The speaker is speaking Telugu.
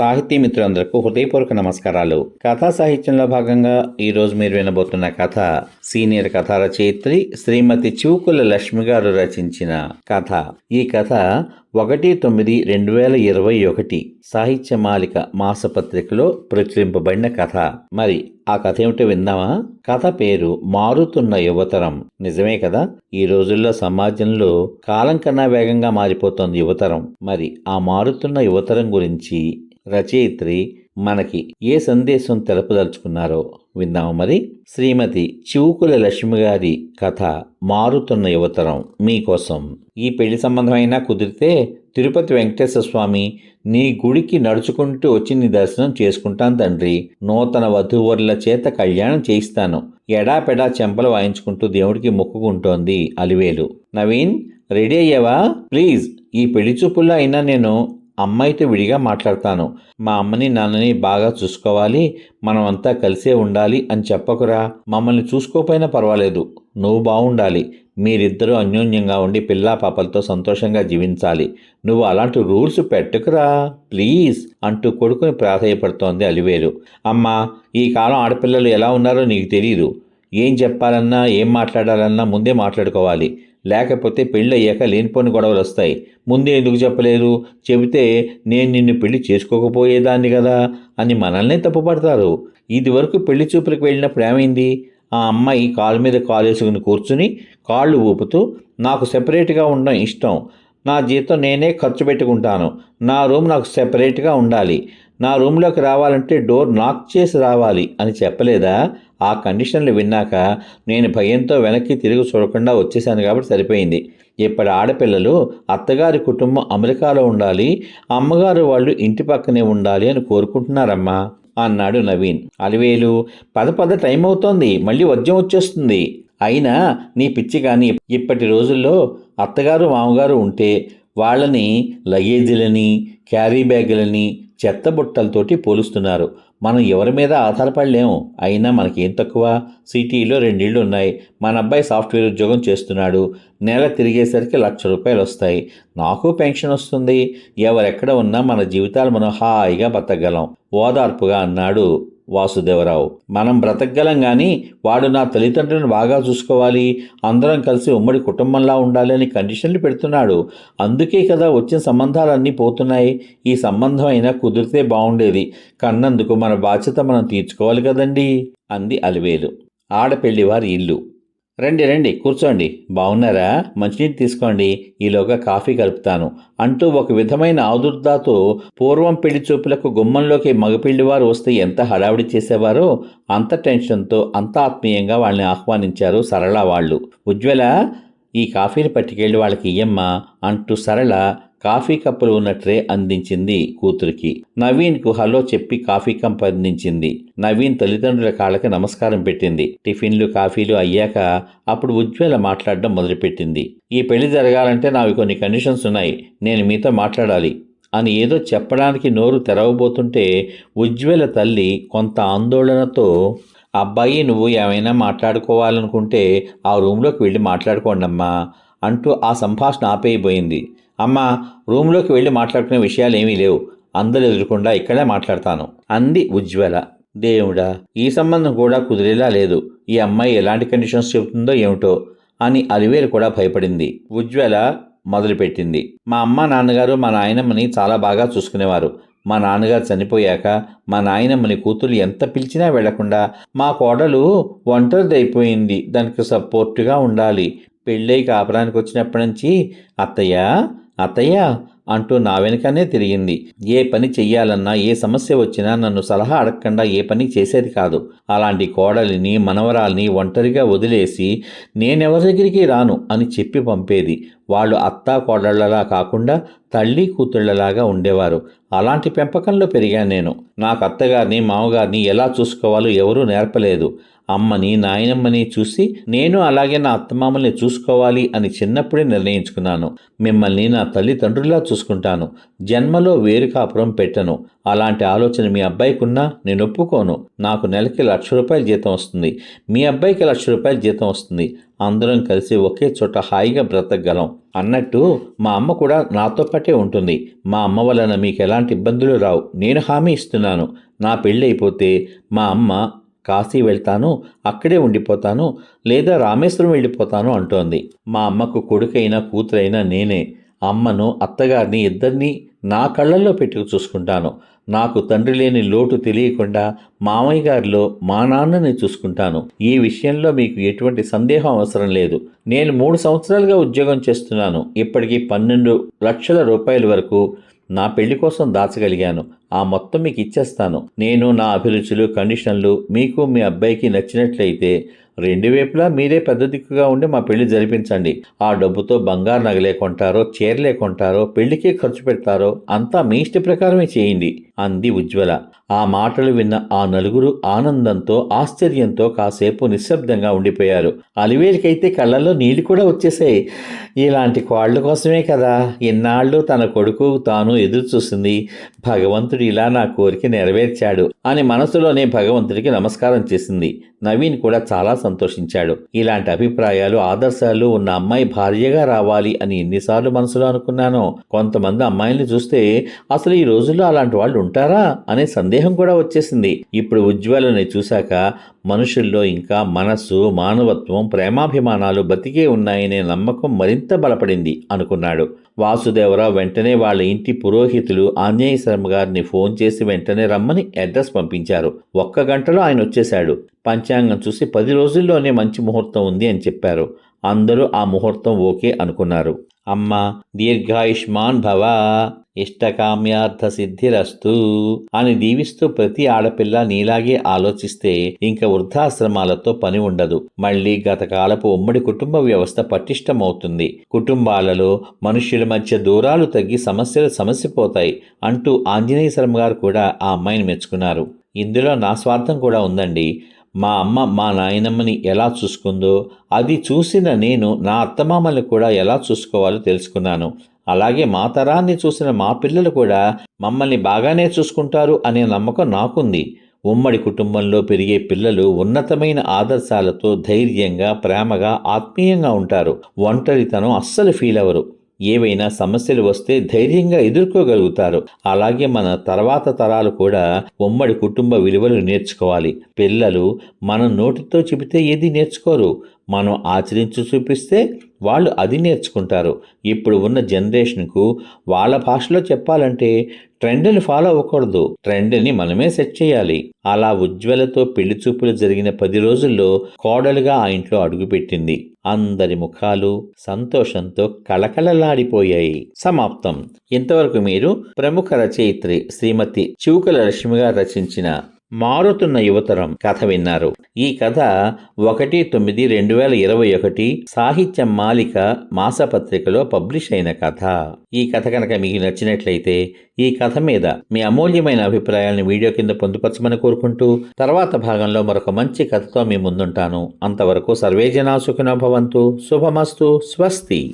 సాహితీ మిత్రులందరకు హృదయపూర్వక నమస్కారాలు. కథా సాహిత్యంలో భాగంగా ఈరోజు మీరు వినబోతున్న కథ సీనియర్ కథా రచయిత్రి శ్రీమతి చివుకుల లక్ష్మి గారు రచించిన కథ. ఈ కథ ఒకటి తొమ్మిది రెండు వేల ఇరవై ఒకటి సాహిత్య మాలిక మాసపత్రికలో ప్రచురింపబడిన కథ. మరి ఆ కథ ఏమిటో విందామా? కథ పేరు మారుతున్న యువతరం. నిజమే కదా? ఈ రోజుల్లో సమాజంలో కాలం కన్నా వేగంగా మారిపోతోంది యువతరం. మరి ఆ మారుతున్న యువతరం గురించి రచయిత్రి మనకి ఏ సందేశం తెలపదలుచుకున్నారో విందాము మరి. శ్రీమతి చివుకుల లక్ష్మి గారి కథ మారుతున్న యువతరం మీకోసం. ఈ పెళ్ళి సంబంధమైనా కుదిరితే తిరుపతి వెంకటేశ్వర స్వామి నీ గుడికి నడుచుకుంటూ వచ్చి నీ దర్శనం చేసుకుంటాను తండ్రి. నూతన వధూవరుల చేత కళ్యాణం చేయిస్తాను. ఎడాపెడా చెంపలు వాయించుకుంటూ దేవుడికి మొక్కుకుంటోంది అలివేలు. నవీన్ రెడీ అయ్యావా? ప్లీజ్ ఈ పెళ్ళి చూపుల్లో అయినా నేను అమ్మాయితో విడిగా మాట్లాడతాను. మా అమ్మని నాన్నని బాగా చూసుకోవాలి. మనమంతా కలిసే ఉండాలి అని చెప్పకురా. మమ్మల్ని చూసుకోపోయినా పర్వాలేదు. నువ్వు బాగుండాలి మీరిద్దరూ అన్యోన్యంగా ఉండి పిల్లా పాపలతో సంతోషంగా జీవించాలి. నువ్వు అలాంటి రూల్స్ పెట్టుకురా. ప్లీజ్ అంటూ కొడుకుని ప్రాధాయపడుతోంది అలివేలు. అమ్మా ఈ కాలం ఆడపిల్లలు ఎలా ఉన్నారో నీకు తెలియదు ఏం చెప్పాలన్నా ఏం మాట్లాడాలన్నా ముందే మాట్లాడుకోవాలి. లేకపోతే పెళ్ళి అయ్యాక లేనిపోని గొడవలు వస్తాయి. ముందే ఎందుకు చెప్పలేదు చెబితే నేను నిన్ను పెళ్ళి చేసుకోకపోయేదాన్ని కదా అని మనల్నే తప్పుపడతారు. ఇది వరకు పెళ్ళి చూపులకు వెళ్ళినప్పుడు ఏమైంది? ఆ అమ్మాయి కాలు మీద కాలు వేసుకుని కూర్చుని కాళ్ళు ఊపుతూ నాకు సెపరేట్గా ఉండడం ఇష్టం. నా జీతం నేనే ఖర్చు పెట్టుకుంటాను. నా రూమ్ నాకు సెపరేట్గా ఉండాలి. నా రూమ్లోకి రావాలంటే డోర్ నాక్ చేసి రావాలి అని చెప్పలేదా? ఆ కండిషన్లు విన్నాక నేను భయంతో వెనక్కి తిరిగి చూడకుండా వచ్చేసాను కాబట్టి సరిపోయింది. ఇప్పటి ఆడపిల్లలు అత్తగారి కుటుంబం అమెరికాలో ఉండాలి అమ్మగారు వాళ్ళు ఇంటి పక్కనే ఉండాలి అని కోరుకుంటున్నారమ్మా అన్నాడు నవీన్. అలివేలు పద పద టైం అవుతోంది మళ్ళీ వద్యం వచ్చేస్తుంది. అయినా నీ పిచ్చి కానీ ఇప్పటి రోజుల్లో అత్తగారు మామగారు ఉంటే వాళ్ళని లగేజీలని క్యారీ బ్యాగులని చెత్త బుట్టలతోటి పోలుస్తున్నారు. మనం ఎవరి మీద ఆధారపడలేము. అయినా మనకేం తక్కువ? సిటీలో రెండిళ్ళు ఉన్నాయి. మన అబ్బాయి సాఫ్ట్వేర్ ఉద్యోగం చేస్తున్నాడు. నెల తిరిగేసరికి లక్ష రూపాయలు వస్తాయి. నాకు పెన్షన్ వస్తుంది. ఎవరెక్కడ ఉన్నా మన జీవితాలు మనం హాయిగా బతకగలం. ఓదార్పుగా అన్నాడు వాసుదేవరావు. మనం బ్రతకగలం కానీ వాడు నా తల్లిదండ్రులను బాగా చూసుకోవాలి. అందరం కలిసి ఉమ్మడి కుటుంబంలా ఉండాలి అని కండిషన్లు పెడుతున్నాడు. అందుకే కదా వచ్చిన సంబంధాలన్నీ పోతున్నాయి. ఈ సంబంధం అయినా కుదిరితే బాగుండేది కన్నందుకు మన బాధ్యత మనం తీర్చుకోవాలి కదండి అంది అలివేలు. ఆడపెళ్ళివారి ఇల్లు. రండి రండి కూర్చోండి. బాగున్నారా మంచినీటి తీసుకోండి. ఈలోగా కాఫీ కలుపుతాను. అంటూ ఒక విధమైన ఆదుర్దాతో పూర్వం పెళ్ళి చూపులకు గుమ్మంలోకి మగపిల్లివారు వస్తే ఎంత హడావిడి చేసేవారో అంత టెన్షన్తో అంత ఆత్మీయంగా వాళ్ళని ఆహ్వానించారు సరళ వాళ్ళు. ఉజ్వల ఈ కాఫీని పట్టుకెళ్ళి వాళ్ళకి ఇయ్యమ్మా అంటూ సరళ కాఫీ కప్పులు ఉన్న ట్రే అందించింది కూతురికి. నవీన్కు హలో చెప్పి కాఫీ కప్ అందించింది. నవీన్ తల్లిదండ్రుల కాళ్ళకి నమస్కారం పెట్టింది. టిఫిన్లు కాఫీలు అయ్యాక అప్పుడు ఉజ్వల మాట్లాడడం మొదలుపెట్టింది. ఈ పెళ్ళి జరగాలంటే నావి కొన్ని కండిషన్స్ ఉన్నాయి. నేను మీతో మాట్లాడాలి అని ఏదో చెప్పడానికి నోరు తెరవబోతుంటే ఉజ్వల తల్లి కొంత ఆందోళనతో అబ్బాయి నువ్వు ఏమైనా మాట్లాడుకోవాలనుకుంటే ఆ రూమ్లోకి వెళ్ళి మాట్లాడుకోండమ్మా అంటూ ఆ సంభాషణ ఆపేయబోయింది. అమ్మ రూమ్లోకి వెళ్ళి మాట్లాడుకునే విషయాలు ఏమీ లేవు. అందరు ఎదురకుండా ఇక్కడే మాట్లాడతాను అంది ఉజ్వల. దేవుడా ఈ సంబంధం కూడా కుదిరేలా లేదు. ఈ అమ్మాయి ఎలాంటి కండిషన్స్ చెబుతుందో ఏమిటో అని అలివేలు కూడా భయపడింది. ఉజ్వల మొదలుపెట్టింది. మా అమ్మ నాన్నగారు మా నాయనమ్మని చాలా బాగా చూసుకునేవారు. మా నాన్నగారు చనిపోయాక మా నాయనమ్మని కూతురు ఎంత పిలిచినా వెళ్ళకుండా మా కోడలు ఒంటరిది అయిపోయింది దానికి సపోర్టుగా ఉండాలి. పెళ్ళై కాపురానికి వచ్చినప్పటి నుంచి అత్తయ్య అత్తయ్య అంటూ నా వెనుకనే తిరిగింది. ఏ పని చెయ్యాలన్నా ఏ సమస్య వచ్చినా నన్ను సలహా అడగకుండా ఏ పని చేసేది కాదు. అలాంటి కోడలిని మనవరాల్ని ఒంటరిగా వదిలేసి నేనెవరి దగ్గరికి రాను అని చెప్పి పంపేది. వాళ్ళు అత్తా కోడళ్ళలా కాకుండా తల్లి కూతుళ్ళలాగా ఉండేవారు. అలాంటి పెంపకంలో పెరిగాను నేను. నాకు అత్తగారిని మామగారిని ఎలా చూసుకోవాలో ఎవరూ నేర్పలేదు. అమ్మని నాయనమ్మని చూసి నేను అలాగే నా అత్తమామల్ని చూసుకోవాలి అని చిన్నప్పుడే నిర్ణయించుకున్నాను. మిమ్మల్ని నా తల్లిదండ్రులా చూసుకుంటాను. జన్మలో వేరు కాపురం పెట్టను. అలాంటి ఆలోచన మీ అబ్బాయికి ఉన్నా నేను ఒప్పుకోను. నాకు నెలకి లక్ష రూపాయల జీతం వస్తుంది. మీ అబ్బాయికి లక్ష రూపాయల జీతం వస్తుంది. అందరం కలిసి ఒకే చోట హాయిగా బ్రతకగలం. అన్నట్టు మా అమ్మ కూడా నాతో పాటే ఉంటుంది. మా అమ్మ వలన మీకు ఎలాంటి ఇబ్బందులు రావు. నేను హామీ ఇస్తున్నాను. నా పెళ్ళి అయిపోతే మా అమ్మ కాశీ వెళ్తాను అక్కడే ఉండిపోతాను లేదా రామేశ్వరం వెళ్ళిపోతాను అంటోంది. మా అమ్మకు కొడుకైనా కూతురైనా నేనే. అమ్మను అత్తగారిని ఇద్దరిని నా కళ్ళల్లో పెట్టుకు చూసుకుంటాను. నాకు తండ్రి లేని లోటు తెలియకుండా మామయ్య గారిలో మా నాన్నని చూసుకుంటాను. ఈ విషయంలో మీకు ఎటువంటి సందేహం అవసరం లేదు. నేను మూడు సంవత్సరాలుగా ఉద్యోగం చేస్తున్నాను. ఇప్పటికీ పన్నెండు లక్షల రూపాయల వరకు నా పెళ్ళి కోసం దాచగలిగాను. ఆ మొత్తం మీకు ఇచ్చేస్తాను. నేను నా అభిరుచులు కండిషన్లు మీకు మీ అబ్బాయికి నచ్చినట్లయితే రెండు వైపులా మీరే పెద్ద దిక్కుగా ఉండి మా పెళ్ళి జరిపించండి. ఆ డబ్బుతో బంగారు నగలే కొంటారో చీరలే కొంటారో పెళ్ళికే ఖర్చు పెడతారో అంతా మీ ఇష్ట ప్రకారమే చేయండి అంది ఉజ్వల. ఆ మాటలు విన్న ఆ నలుగురు ఆనందంతో ఆశ్చర్యంతో కాసేపు నిశ్శబ్దంగా ఉండిపోయారు. అలివేలికైతే కళ్ళల్లో నీళ్ళు కూడా వచ్చేసాయి ఇలాంటి కోళ్ళ కోసమే కదా. ఇన్నాళ్ళు తన కొడుకు తాను ఎదురు చూసింది. భగవంతుడు ఇలా నా కోరిక నెరవేర్చాడు అని మనసులోనే భగవంతుడికి నమస్కారం చేసింది. నవీన్ కూడా చాలా సంతోషించాడు. ఇలాంటి అభిప్రాయాలు ఆదర్శాలు ఉన్న అమ్మాయి భార్యగా రావాలి అని ఎన్నిసార్లు మనసులో అనుకున్నానో కొంతమంది అమ్మాయిల్ని చూస్తే అసలు ఈ రోజుల్లో అలాంటి వాళ్ళు ఉంటారా అనే సందేహం కూడా వచ్చేసింది. ఇప్పుడు ఉజ్వలని చూశాక మనుషుల్లో ఇంకా మనస్సు మానవత్వం ప్రేమాభిమానాలు బతికే ఉన్నాయనే నమ్మకం మరింత బలపడింది అనుకున్నాడు. వాసుదేవరావు వెంటనే వాళ్ళ ఇంటి పురోహితులు ఆంజనేయ శర్మ గారిని ఫోన్ చేసి వెంటనే రమ్మని అడ్రస్ పంపించారు. ఒక్క గంటలో ఆయన వచ్చేశాడు. పంచాంగం చూసి పది రోజుల్లోనే మంచి ముహూర్తం ఉంది అని చెప్పారు. అందరూ ఆ ముహూర్తం ఓకే అనుకున్నారు. అమ్మ దీర్ఘాయుష్మాన్ భవ ఇష్టకామ్యార్థ సిద్ధిరస్తు అని దీవిస్తూ ప్రతి ఆడపిల్ల నీలాగే ఆలోచిస్తే ఇంకా వృద్ధాశ్రమాలతో పని ఉండదు. మళ్ళీ గతకాలపు ఉమ్మడి కుటుంబ వ్యవస్థ పటిష్టమవుతుంది. కుటుంబాలలో మనుష్యుల మధ్య దూరాలు తగ్గి సమస్యలు సమసిపోతాయి అంటూ ఆంజనేయ శర్మ గారు కూడా ఆ అమ్మాయిని మెచ్చుకున్నారు. ఇందులో నా స్వార్థం కూడా ఉందండి. మా అమ్మ మా నాయనమ్మని ఎలా చూసుకుందో అది చూసిన నేను నా అత్తమామల్ని కూడా ఎలా చూసుకోవాలో తెలుసుకున్నాను. అలాగే మా తరాన్ని చూసిన మా పిల్లలు కూడా మమ్మల్ని బాగానే చూసుకుంటారు అనే నమ్మకం నాకుంది. ఉమ్మడి కుటుంబంలో పెరిగే పిల్లలు ఉన్నతమైన ఆదర్శాలతో ధైర్యంగా ప్రేమగా ఆత్మీయంగా ఉంటారు. ఒంటరితనం అస్సలు ఫీల్ అవ్వరు ఏవైనా సమస్యలు వస్తే ధైర్యంగా ఎదుర్కోగలుగుతారు. అలాగే మన తర్వాత తరాలు కూడా ఉమ్మడి కుటుంబ విలువలు నేర్చుకోవాలి. పిల్లలు మనం నోటితో చెబితే ఏది నేర్చుకోరు. మనం ఆచరించి చూపిస్తే వాళ్ళు అది నేర్చుకుంటారు. ఇప్పుడు ఉన్న జనరేషన్కు వాళ్ళ భాషలో చెప్పాలంటే ట్రెండ్ని ఫాలో అవ్వకూడదు. ట్రెండ్ని మనమే సెట్ చేయాలి. అలా ఉజ్వలతో పెళ్ళి చూపులు జరిగిన పది రోజుల్లో కోడలుగా ఆ ఇంట్లో అడుగుపెట్టింది. అందరి ముఖాలు సంతోషంతో కళకళలాడిపోయాయి. సమాప్తం. ఇంతవరకు మీరు ప్రముఖ రచయిత్రి శ్రీమతి చివుకల లక్ష్మి గారు రచించిన మారుతున్న యువతరం కథ విన్నారు. ఈ కథ ఒకటి తొమ్మిది రెండు వేల ఇరవై ఒకటి సాహిత్య మాలిక మాసపత్రికలో పబ్లిష్ అయిన కథ. ఈ కథ కనుక మీకు నచ్చినట్లయితే ఈ కథ మీద మీ అమూల్యమైన అభిప్రాయాలను వీడియో కింద పొందుపరచమని కోరుకుంటూ తర్వాత భాగంలో మరొక మంచి కథతో మీ ముందుంటాను. అంతవరకు సర్వేజనా సుఖినోభవంతు శుభమస్తు. స్వస్తి.